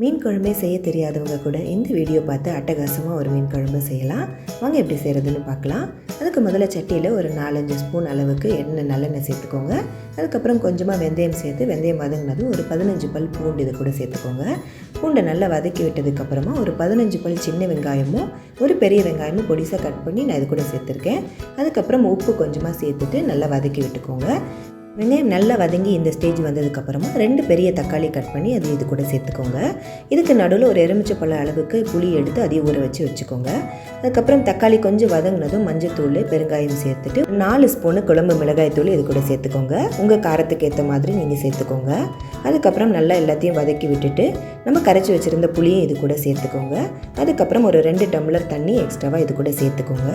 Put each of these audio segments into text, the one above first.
மீன் குழம்பே செய்ய தெரியாதவங்க கூட இந்த வீடியோ பார்த்து அட்டகாசமாக ஒரு மீன் குழம்பு செய்யலாம். வாங்க எப்படி செய்கிறதுன்னு பார்க்கலாம். அதுக்கு முதல்ல சட்டியில் ஒரு நாலஞ்சு ஸ்பூன் அளவுக்கு எண்ணெய் நல்லெண்ணெய் சேர்த்துக்கோங்க. அதுக்கப்புறம் கொஞ்சமாக வெந்தயம் சேர்த்து வெந்தயம் வதங்கினதும் ஒரு பதினஞ்சு பல் பூண்டு இது கூட சேர்த்துக்கோங்க. பூண்டை நல்லா வதக்கி விட்டதுக்கப்புறமா ஒரு பதினஞ்சு பல் சின்ன வெங்காயமும் ஒரு பெரிய வெங்காயமும் பொடிசாக கட் பண்ணி நான் இது கூட சேர்த்துருக்கேன். அதுக்கப்புறம் உப்பு கொஞ்சமாக சேர்த்துட்டு நல்லா வதக்கி விட்டுக்கோங்க. வெங்காயம் நல்லா வதங்கி இந்த ஸ்டேஜ் வந்ததுக்கப்புறமா ரெண்டு பெரிய தக்காளி கட் பண்ணி அது இது கூட சேர்த்துக்கோங்க. இதுக்கு நடுவில் ஒரு எலுமிச்சை அளவுக்கு புளி எடுத்து அதையும் ஊற வச்சு வச்சுக்கோங்க. அதுக்கப்புறம் தக்காளி கொஞ்சம் வதங்கினதும் மஞ்சத்தூள் பெருங்காயம் சேர்த்துட்டு நாலு ஸ்பூனு குழம்பு மிளகாய் தூள் இது கூட சேர்த்துக்கோங்க. உங்கள் காரத்துக்கு ஏற்ற மாதிரி நீங்கள் சேர்த்துக்கோங்க. அதுக்கப்புறம் நல்லா எல்லாத்தையும் வதக்கி விட்டுட்டு நம்ம கரைச்சி வச்சுருந்த புளியும் இது கூட சேர்த்துக்கோங்க. அதுக்கப்புறம் ஒரு ரெண்டு டம்ளர் தண்ணி எக்ஸ்ட்ராவாக இது கூட சேர்த்துக்கோங்க.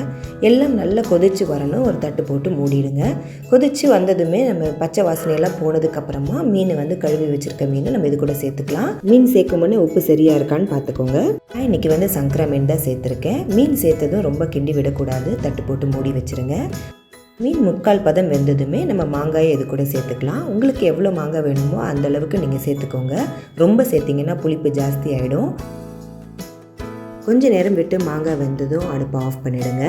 எல்லாம் நல்லா கொதிச்சு வரணும். ஒரு தட்டு போட்டு மூடிடுங்க. கொதிச்சு வந்ததுமே நம்ம பச்சை வாசனையெல்லாம் போனதுக்கப்புறமா மீன் வந்து கழுவி வச்சுருக்க மீன் நம்ம இது கூட சேர்த்துக்கலாம். மீன் சேர்க்கும் உப்பு சரியாக இருக்கான்னு பார்த்துக்கோங்க. நான் இன்றைக்கி வந்து சங்கரா மீன் தான் சேர்த்துருக்கேன். மீன் சேர்த்ததும் ரொம்ப கிண்டி விடக்கூடாது. தட்டு போட்டு மூடி வச்சுருங்க. மீன் முக்கால் பதம் வெந்ததுமே நம்ம மாங்காயை இது கூட சேர்த்துக்கலாம். உங்களுக்கு எவ்வளோ மாங்காய் வேணுமோ அந்த அளவுக்கு நீங்கள் சேர்த்துக்கோங்க. ரொம்ப சேர்த்திங்கன்னா புளிப்பு ஜாஸ்தி ஆகிடும் கொஞ்ச நேரம் விட்டு மாங்காய் வெந்ததும் அடுப்பை ஆஃப் பண்ணிவிடுங்க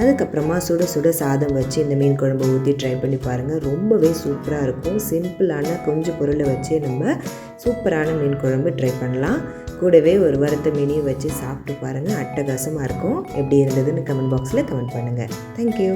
அதுக்கப்புறமா சுட சுட சாதம் வச்சு இந்த மீன் குழம்பு ஊற்றி ட்ரை பண்ணி பாருங்கள் ரொம்பவே சூப்பராக இருக்கும். சிம்பிளான கொஞ்சம் பொருளை வச்சு நம்ம சூப்பரான மீன் குழம்பு ட்ரை பண்ணலாம். கூடவே ஒரு வறுத்த மீனையும் வச்சு சாப்பிட்டு பாருங்கள் அட்டகாசமாக இருக்கும். எப்படி இருந்ததுன்னு கமெண்ட் பாக்ஸில் கமெண்ட் பண்ணுங்கள் தேங்க்யூ